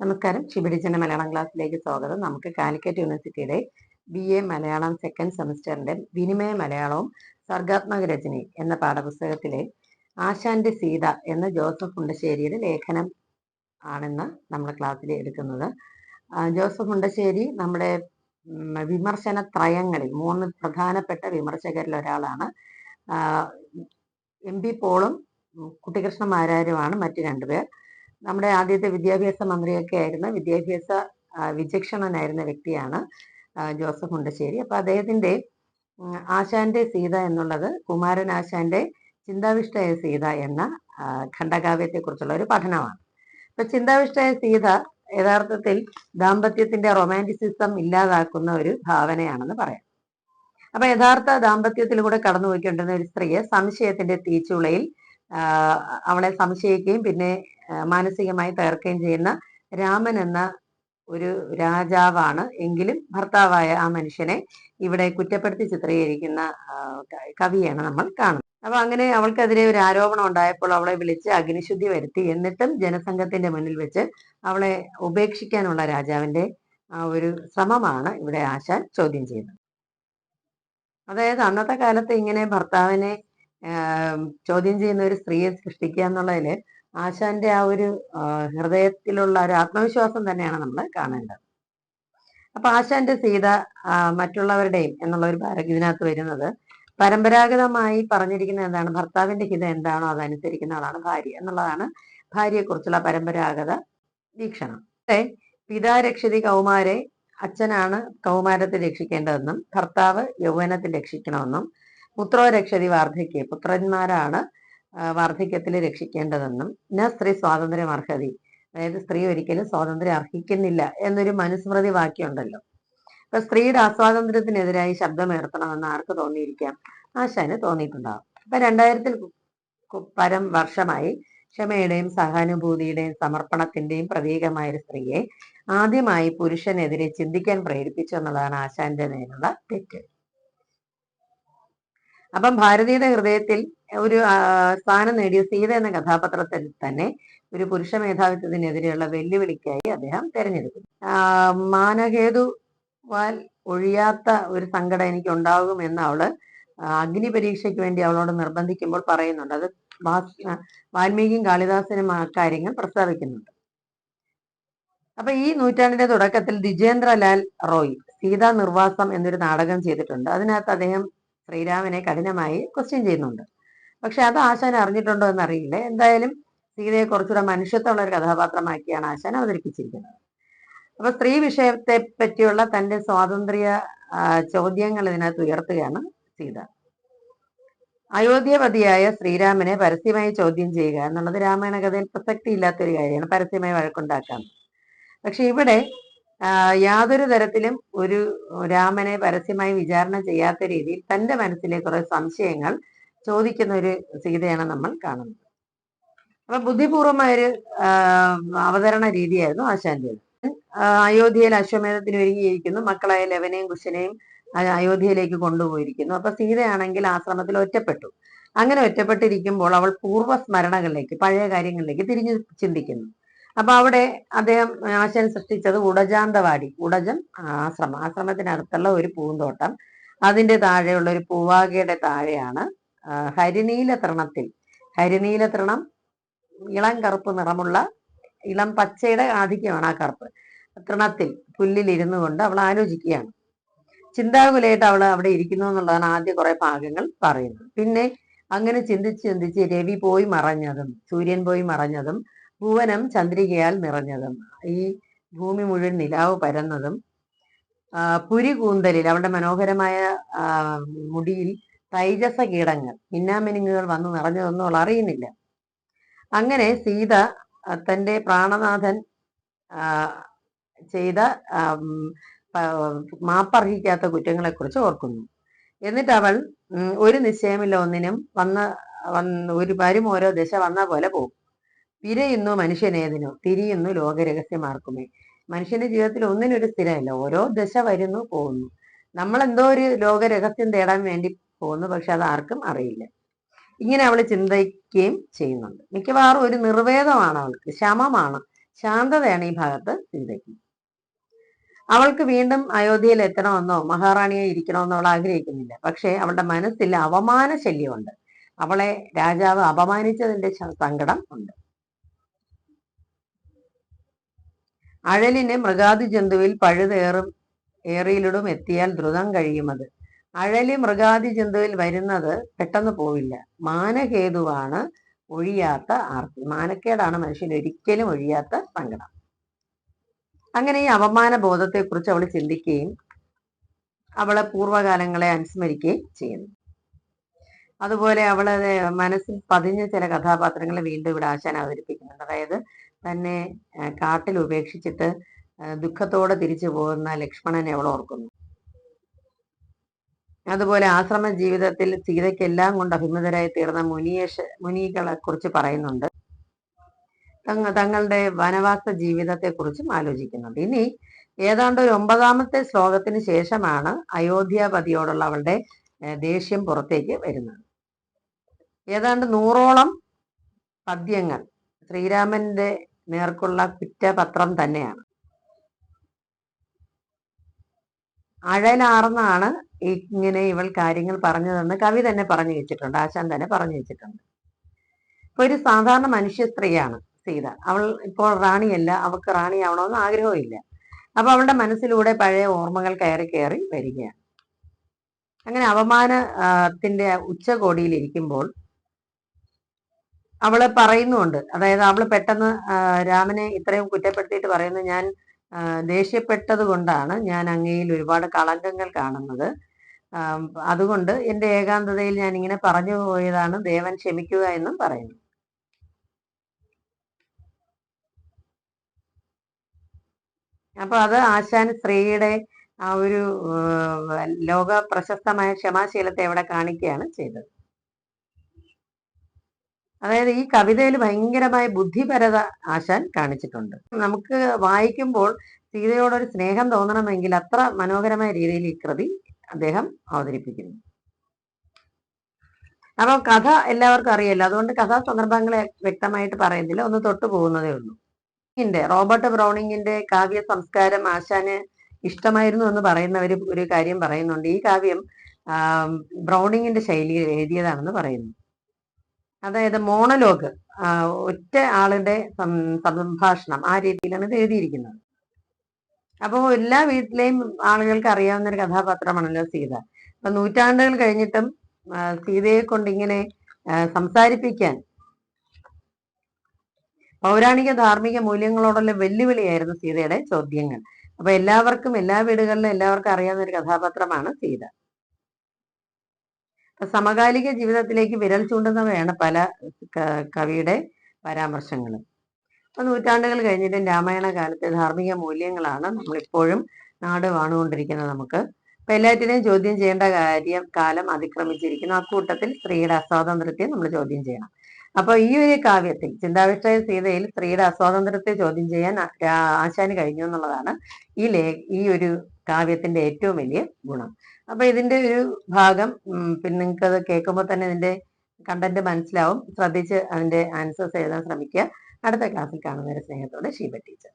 നമസ്കാരം. ഷിബിഡിച്ചന്റെ മലയാളം ക്ലാസ്സിലേക്ക് സ്വാഗതം. നമുക്ക് കാലിക്കറ്റ് യൂണിവേഴ്സിറ്റിയുടെ ബി എ മലയാളം സെക്കൻഡ് സെമസ്റ്ററിന്റെ വിനിമയ മലയാളവും സർഗാത്മക രചനയും എന്ന പാഠപുസ്തകത്തിലെ ആശാന്റെ സീത എന്ന ജോസഫ് മുണ്ടശ്ശേരിയുടെ ലേഖനം ആണെന്ന് നമ്മൾ ക്ലാസ്സിൽ എടുക്കുന്നത്. ജോസഫ് മുണ്ടശ്ശേരി നമ്മുടെ വിമർശന ത്രയങ്ങളിൽ മൂന്ന് പ്രധാനപ്പെട്ട വിമർശകരിൽ ഒരാളാണ്. എം പി പോളും കുട്ടികൃഷ്ണ മാരാരുമാണ് മറ്റു രണ്ടുപേർ. നമ്മുടെ ആദ്യത്തെ വിദ്യാഭ്യാസ മന്ത്രിയൊക്കെ ആയിരുന്ന വിദ്യാഭ്യാസ വിചക്ഷണനായിരുന്ന വ്യക്തിയാണ് ജോസഫ് മുണ്ടശ്ശേരി. അപ്പൊ അദ്ദേഹത്തിന്റെ ആശാന്റെ സീത എന്നുള്ളത് കുമാരൻ ആശാന്റെ ചിന്താവിഷ്ടയ സീത എന്ന ഖണ്ഡകാവ്യത്തെക്കുറിച്ചുള്ള ഖണ്ഡകാവ്യത്തെ കുറിച്ചുള്ള ഒരു പഠനമാണ്. അപ്പൊ ചിന്താവിഷ്ടയ സീത യഥാർത്ഥത്തിൽ ദാമ്പത്യത്തിന്റെ റൊമാന്റിസിസം ഇല്ലാതാക്കുന്ന ഒരു ഭാവനയാണെന്ന് പറയാം. അപ്പൊ യഥാർത്ഥ ദാമ്പത്യത്തിലൂടെ കടന്നുപോയിക്കൊണ്ടിരുന്ന ഒരു സ്ത്രീയെ സംശയത്തിന്റെ തീച്ചുളയിൽ അവളെ സംശയിക്കുകയും പിന്നെ മാനസികമായി തകർക്കുകയും ചെയ്യുന്ന രാമൻ എന്ന ഒരു രാജാവാണ്. എങ്കിലും ഭർത്താവായ ആ മനുഷ്യനെ ഇവിടെ കുറ്റപ്പെടുത്തി ചിത്രീകരിക്കുന്ന കവിയാണ് നമ്മൾ കാണുന്നത്. അപ്പൊ അങ്ങനെ അവൾക്കെതിരെ ഒരു ആരോപണം ഉണ്ടായപ്പോൾ അവളെ വിളിച്ച് അഗ്നിശുദ്ധി വരുത്തി. എന്നിട്ടും ജനസംഘത്തിന്റെ മുന്നിൽ വെച്ച് അവളെ ഉപേക്ഷിക്കാനുള്ള രാജാവിന്റെ ആ ഒരു ശ്രമമാണ് ഇവിടെ ആശാൻ ചോദ്യം ചെയ്യുന്നത്. അതായത് അന്നത്തെ കാലത്ത് ഇങ്ങനെ ഭർത്താവിനെ ചോദ്യം ചെയ്യുന്ന ഒരു സ്ത്രീയെ സൃഷ്ടിക്കുക എന്നുള്ളതിൽ ആശാന്റെ ആ ഒരു ഹൃദയത്തിലുള്ള ഒരു ആത്മവിശ്വാസം തന്നെയാണ് നമ്മൾ കാണേണ്ടത്. അപ്പൊ ആശാന്റെ സീത മറ്റുള്ളവരുടെയും എന്നുള്ള ഒരു ഇതിനകത്ത് വരുന്നത് പരമ്പരാഗതമായി പറഞ്ഞിരിക്കുന്ന എന്താണ്? ഭർത്താവിന്റെ ഹിതം എന്താണോ അതനുസരിക്കുന്ന ആളാണ് ഭാര്യ എന്നുള്ളതാണ് ഭാര്യയെക്കുറിച്ചുള്ള പരമ്പരാഗത വീക്ഷണം. പിതാ പിതാരക്ഷതി കൗമാരെ അച്ഛനാണ് കൗമാരത്തെ രക്ഷിക്കേണ്ടതെന്നും ഭർത്താവ് യൗവനത്തിൽ രക്ഷിക്കണമെന്നും പുത്രോ രക്ഷതി വാർദ്ധക്യ പുത്രന്മാരാണ് വാർദ്ധക്യത്തിൽ രക്ഷിക്കേണ്ടതെന്നും ന സ്ത്രീ സ്വാതന്ത്ര്യം അർഹതി. അതായത് സ്ത്രീ ഒരിക്കലും സ്വാതന്ത്ര്യം അർഹിക്കുന്നില്ല എന്നൊരു മനുസ്മൃതി വാക്യമുണ്ടല്ലോ. അപ്പൊ സ്ത്രീയുടെ അസ്വാതന്ത്ര്യത്തിനെതിരായി ശബ്ദമുയർത്തണമെന്ന് ആർക്ക് തോന്നിയിരിക്കാം? ആശാന് തോന്നിയിട്ടുണ്ടാവും. അപ്പൊ രണ്ടായിരത്തിൽ പരം വർഷമായി ക്ഷമയുടെയും സഹാനുഭൂതിയുടെയും സമർപ്പണത്തിന്റെയും പ്രതീകമായ ഒരു സ്ത്രീയെ ആദ്യമായി പുരുഷനെതിരെ ചിന്തിക്കാൻ പ്രേരിപ്പിച്ചു എന്നുള്ളതാണ് ആശാന്റെ നേരുള്ള തെറ്റ്. അപ്പം ഭാരതീയുടെ ഹൃദയത്തിൽ ഒരു സ്ഥാനം നേടിയ സീത എന്ന കഥാപാത്രത്തിൽ തന്നെ ഒരു പുരുഷ മേധാവിത്വത്തിനെതിരെയുള്ള വെല്ലുവിളിക്കായി അദ്ദേഹം തെരഞ്ഞെടുക്കുന്നു ആ, മാനഹേതുവാൽ ഒഴിയാത്ത ഒരു സങ്കടം എനിക്ക് ഉണ്ടാകുമെന്ന് അവൾ അഗ്നി പരീക്ഷയ്ക്ക് വേണ്ടി അവളോട് നിർബന്ധിക്കുമ്പോൾ പറയുന്നുണ്ട്. അത് വാൽമീകിയും കാളിദാസനും ആ കാര്യങ്ങൾ പ്രസ്താവിക്കുന്നുണ്ട്. അപ്പൊ ഈ നൂറ്റാണ്ടിന്റെ തുടക്കത്തിൽ ദിജേന്ദ്രലാൽ റോയ് സീതാ നിർവാസം എന്നൊരു നാടകം ചെയ്തിട്ടുണ്ട്. അതിനകത്ത് അദ്ദേഹം ശ്രീരാമനെ കഠിനമായി ക്വസ്റ്റ്യൻ ചെയ്യുന്നുണ്ട്. പക്ഷെ അത് ആശാൻ അറിഞ്ഞിട്ടുണ്ടോ എന്ന് അറിയില്ല എന്തായാലും സീതയെ കുറച്ചുകൂടെ മനുഷ്യത്വമുള്ള ഒരു കഥാപാത്രമാക്കിയാണ് ആശാൻ അവതരിപ്പിച്ചിരിക്കുന്നത്. അപ്പൊ സ്ത്രീ വിഷയത്തെ പറ്റിയുള്ള തന്റെ സ്വാതന്ത്ര്യ ചോദ്യങ്ങൾ ഇതിനകത്ത് ഉയർത്തുകയാണ് സീത. അയോധ്യപതിയായ ശ്രീരാമനെ പരസ്യമായി ചോദ്യം ചെയ്യുക എന്നുള്ളത് രാമായണ കഥയിൽ പ്രസക്തി ഇല്ലാത്തൊരു കാര്യമാണ്. പരസ്യമായി വഴക്കുണ്ടാക്കാം. പക്ഷെ ഇവിടെ യാതൊരു തരത്തിലും ഒരു രാമനെ പരസ്യമായി വിചാരണ ചെയ്യാത്ത രീതിയിൽ തന്റെ മനസ്സിലെ കുറെ സംശയങ്ങൾ ചോദിക്കുന്ന ഒരു സീതയാണ് നമ്മൾ കാണുന്നത്. അപ്പൊ ബുദ്ധിപൂർവമായ ഒരു അവതരണ രീതിയായിരുന്നു ആശാന്റെ. അയോധ്യയിൽ അശ്വമേധത്തിന് ഒരുങ്ങിയിരിക്കുന്നു. മക്കളായ ലവനെയും കുശനെയും അയോധ്യയിലേക്ക് കൊണ്ടുപോയിരിക്കുന്നു. അപ്പൊ സീതയാണെങ്കിൽ ആശ്രമത്തിൽ ഒറ്റപ്പെട്ടു. അങ്ങനെ ഒറ്റപ്പെട്ടിരിക്കുമ്പോൾ അവൾ പൂർവ സ്മരണകളിലേക്ക് പഴയ കാര്യങ്ങളിലേക്ക് തിരിഞ്ഞു ചിന്തിക്കുന്നു. അപ്പൊ അവിടെ അദ്ദേഹം ആശാൻ സൃഷ്ടിച്ചത് ഉടജാന്തവാടി. ഉടജം ആശ്രമം. ആശ്രമത്തിനടുത്തുള്ള ഒരു പൂന്തോട്ടം. അതിന്റെ താഴെയുള്ള ഒരു പൂവാകയുടെ താഴെയാണ് ഹരിനീല തൃണത്തിൽ ഹരിനീല തൃണം ഇളം കറുപ്പ് നിറമുള്ള ഇളം പച്ചയുടെ ആധിക്യമാണ് ആ കറുപ്പ്. തൃണത്തിൽ പുല്ലിൽ ഇരുന്നു കൊണ്ട് അവൾ ആലോചിക്കുകയാണ്. ചിന്താകുലയായിട്ട് അവൾ അവിടെ ഇരിക്കുന്നു എന്നുള്ളതാണ് ആദ്യ കുറെ ഭാഗങ്ങൾ പറയുന്നത്. പിന്നെ അങ്ങനെ ചിന്തിച്ച് ചിന്തിച്ച് രവി പോയി മറഞ്ഞതും സൂര്യൻ പോയി മറഞ്ഞതും ഭുവനം ചന്ദ്രികയാൽ നിറഞ്ഞതും ഈ ഭൂമി മുഴുവൻ നിലാവ് പരന്നതും പുരി കൂന്തലിൽ അവളുടെ മനോഹരമായ മുടിയിൽ തൈജസ കീടങ്ങൾ മിന്നാമിനുങ്ങുകൾ വന്നു നിറഞ്ഞതൊന്നും അവൾ അറിയുന്നില്ല. അങ്ങനെ സീത തന്റെ പ്രാണനാഥൻ ചെയ്ത മാപ്പർഹിക്കാത്ത കുറ്റങ്ങളെ കുറിച്ച് ഓർക്കുന്നു. എന്നിട്ട് അവൾ ഒരു നിശ്ചയമില്ല ഒന്നിനും വന്ന വന്ന് ഒരു വരും ഓരോ ദശ വന്ന പോലെ പോകും. പിരയുന്നു മനുഷ്യനേതിനോ തിരിയുന്നു ലോകരഹസ്യമാർക്കുമേ. മനുഷ്യന്റെ ജീവിതത്തിൽ ഒന്നിനൊരു സ്ഥിരമല്ല. ഓരോ ദശ വരുന്നു പോകുന്നു. നമ്മൾ എന്തോ ഒരു ലോകരഹസ്യം തേടാൻ വേണ്ടി പോകുന്നു പക്ഷെ അത് ആർക്കും അറിയില്ല. ഇങ്ങനെ അവൾ ചിന്തിക്കുകയും ചെയ്യുന്നുണ്ട്. മിക്കവാറും ഒരു നിർവേദമാണ് അവൾക്ക്. ശമമാണ്. ശാന്തതയാണ് ഈ ഭാഗത്ത് ചിന്തിക്കുന്നത്. അവൾക്ക് വീണ്ടും അയോധ്യയിൽ എത്തണമെന്നോ മഹാറാണിയെ ഇരിക്കണമെന്നോ അവൾ ആഗ്രഹിക്കുന്നില്ല. പക്ഷേ അവളുടെ മനസ്സിൽ അവമാന ശല്യമുണ്ട് അവളെ രാജാവ് അപമാനിച്ചതിന്റെ സങ്കടം ഉണ്ട്. അഴലിന് മൃഗാതി ജന്തുവിൽ പഴുതേറും ഏറിയിലിടും എത്തിയാൽ ദ്രുതം കഴിയുമത് അഴലി മൃഗാതി ജന്തുവിൽ വരുന്നത് പെട്ടെന്ന് പോവില്ല. മാനഹേതുവാണ് ഒഴിയാത്ത ആർത്തി. മാനക്കേടാണ് മനുഷ്യൻ ഒരിക്കലും ഒഴിയാത്ത സങ്കടം. അങ്ങനെ ഈ അവമാന ബോധത്തെക്കുറിച്ച് അവൾ ചിന്തിക്കുകയും അവളെ പൂർവകാലങ്ങളെ അനുസ്മരിക്കുകയും ചെയ്യുന്നു. അതുപോലെ അവളെ മനസ്സിൽ പതിഞ്ഞ ചില കഥാപാത്രങ്ങളെ വീണ്ടും ഇവിടെ ആശാൻ അവതരിപ്പിക്കുന്നുണ്ട്. അതായത് തന്നെ കാട്ടിൽ ഉപേക്ഷിച്ചിട്ട് ദുഃഖത്തോടെ തിരിച്ചു പോകുന്ന ലക്ഷ്മണനെ അവൾ ഓർക്കുന്നു. അതുപോലെ ആശ്രമ ജീവിതത്തിൽ സീതയ്ക്കെല്ലാം കൊണ്ട് അഭിമുഖരായി തീർന്ന മുനിയേഷ മുനികളെ കുറിച്ച് പറയുന്നുണ്ട്. തങ്ങ തങ്ങളുടെ വനവാസ ജീവിതത്തെ കുറിച്ചും ആലോചിക്കുന്നുണ്ട്. ഇനി ഏതാണ്ട് ഒരു ഒമ്പതാമത്തെ ശ്ലോകത്തിന് ശേഷമാണ് അയോധ്യാപതിയോടുള്ള അവളുടെ ദേഷ്യം പുറത്തേക്ക് വരുന്നത്. ഏതാണ്ട് നൂറോളം പദ്യങ്ങൾ ശ്രീരാമന്റെ നേർക്കുള്ള കുറ്റപത്രം തന്നെയാണ്. അഴലാർന്നാണ് ഇങ്ങനെ ഇവൾ കാര്യങ്ങൾ പറഞ്ഞതെന്ന് കവി തന്നെ പറഞ്ഞു വെച്ചിട്ടുണ്ട് ആശാൻ തന്നെ പറഞ്ഞു വെച്ചിട്ടുണ്ട്. ഇപ്പൊ ഒരു സാധാരണ മനുഷ്യ സ്ത്രീയാണ് സീത. അവൾ ഇപ്പോൾ റാണിയല്ല അവൾക്ക് റാണിയാവണമെന്ന് ആഗ്രഹമില്ല അപ്പൊ അവളുടെ മനസ്സിലൂടെ പഴയ ഓർമ്മകൾ കയറി കയറി വരികയാണ്. അങ്ങനെ അവമാനത്തിന്റെ ഉച്ചകോടിയിലിരിക്കുമ്പോൾ അവൾ പറയുന്നുണ്ട്. അതായത് അവൾ പെട്ടെന്ന് രാമനെ ഇത്രയും കുറ്റപ്പെടുത്തിയിട്ട് പറയുന്നത് ഞാൻ ദേഷ്യപ്പെട്ടത് കൊണ്ടാണ് ഞാൻ അങ്ങയിൽ ഒരുപാട് കളങ്കങ്ങൾ കാണുന്നത്. അതുകൊണ്ട് എന്റെ ഏകാന്തതയിൽ ഞാൻ ഇങ്ങനെ പറഞ്ഞു പോയതാണ്. ദേവൻ ക്ഷമിക്കുക എന്നും പറയുന്നു. അപ്പൊ അത് ആശാൻ സ്ത്രീയുടെ ആ ഒരു ലോക പ്രശസ്തമായ ക്ഷമാശീലത്തെ അവിടെ കാണിക്കുകയാണ് ചെയ്തത്. അതായത് ഈ കവിതയിൽ ഭയങ്കരമായ ബുദ്ധിപരത ആശാൻ കാണിച്ചിട്ടുണ്ട്. നമുക്ക് വായിക്കുമ്പോൾ സീതയോടൊരു സ്നേഹം തോന്നണമെങ്കിൽ അത്ര മനോഹരമായ രീതിയിൽ ഈ കൃതി അദ്ദേഹം അവതരിപ്പിക്കുന്നു. അപ്പോൾ കഥ എല്ലാവർക്കും അറിയില്ല അതുകൊണ്ട് കഥാ സന്ദർഭങ്ങളെ വ്യക്തമായിട്ട് പറയുന്നില്ല. ഒന്ന് തൊട്ടു പോകുന്നതേ ഉള്ളൂ. റോബർട്ട് ബ്രൗണിങ്ങിന്റെ കാവ്യ സംസ്കാരം ആശാന് ഇഷ്ടമായിരുന്നു എന്ന് പറയുന്നവർ ഒരു കാര്യം പറയുന്നുണ്ട്. ഈ കാവ്യം ബ്രൗണിങ്ങിന്റെ ശൈലിയിൽ എഴുതിയതാണെന്ന് പറയുന്നു. അതായത് മോണലോഗ് ഒറ്റ ആളുടെ സംഭാഷണം ആ രീതിയിലാണ് ഇത് എഴുതിയിരിക്കുന്നത്. അപ്പോൾ എല്ലാ വീട്ടിലെയും ആളുകൾക്ക് അറിയാവുന്ന ഒരു കഥാപാത്രമാണല്ലോ സീത. അപ്പൊ നൂറ്റാണ്ടുകൾ കഴിഞ്ഞിട്ടും സീതയെ കൊണ്ട് ഇങ്ങനെ സംസാരിപ്പിക്കാൻ പൗരാണിക ധാർമ്മിക മൂല്യങ്ങളോടുള്ള വെല്ലുവിളിയായിരുന്നു സീതയുടെ ചോദ്യങ്ങൾ. അപ്പൊ എല്ലാവർക്കും എല്ലാ വീടുകളിലും എല്ലാവർക്കും അറിയാവുന്ന ഒരു കഥാപാത്രമാണ് സീത. സമകാലിക ജീവിതത്തിലേക്ക് വിരൽ ചൂണ്ടുന്നവയാണ് പല കവിയുടെ പരാമർശങ്ങളും. അപ്പൊ നൂറ്റാണ്ടുകൾ കഴിഞ്ഞിട്ടും രാമായണ കാലത്തെ ധാർമ്മിക മൂല്യങ്ങളാണ് നമ്മളിപ്പോഴും നാട് വാണുകൊണ്ടിരിക്കുന്നത് നമുക്ക്. അപ്പൊ എല്ലാറ്റിനെയും ചോദ്യം ചെയ്യേണ്ട കാര്യം കാലം അതിക്രമിച്ചിരിക്കുന്നു. ആ കൂട്ടത്തിൽ സ്ത്രീയുടെ അസ്വാതന്ത്ര്യത്തെ നമ്മൾ ചോദ്യം ചെയ്യണം. അപ്പൊ ഈ ഒരു കാവ്യത്തിൽ ചിന്താവിഷ്ടയ സീതയിൽ സ്ത്രീയുടെ അസ്വാതന്ത്ര്യത്തെ ചോദ്യം ചെയ്യാൻ ആശാന് കഴിഞ്ഞു എന്നുള്ളതാണ് ഈ ലേ ഈ ഒരു കാവ്യത്തിന്റെ ഏറ്റവും വലിയ ഗുണം. അപ്പൊ ഇതിന്റെ ഒരു ഭാഗം പിന്നെ നിങ്ങൾക്ക് അത് കേൾക്കുമ്പോൾ തന്നെ ഇതിന്റെ കണ്ടന്റ് മനസ്സിലാവും. ശ്രദ്ധിച്ച് അതിന്റെ ആൻസേഴ്സ് എഴുതാൻ ശ്രമിക്കുക. അടുത്ത ക്ലാസ്സിൽ കാണുന്നവരെ സ്നേഹത്തോടെ ഷീബ ടീച്ചർ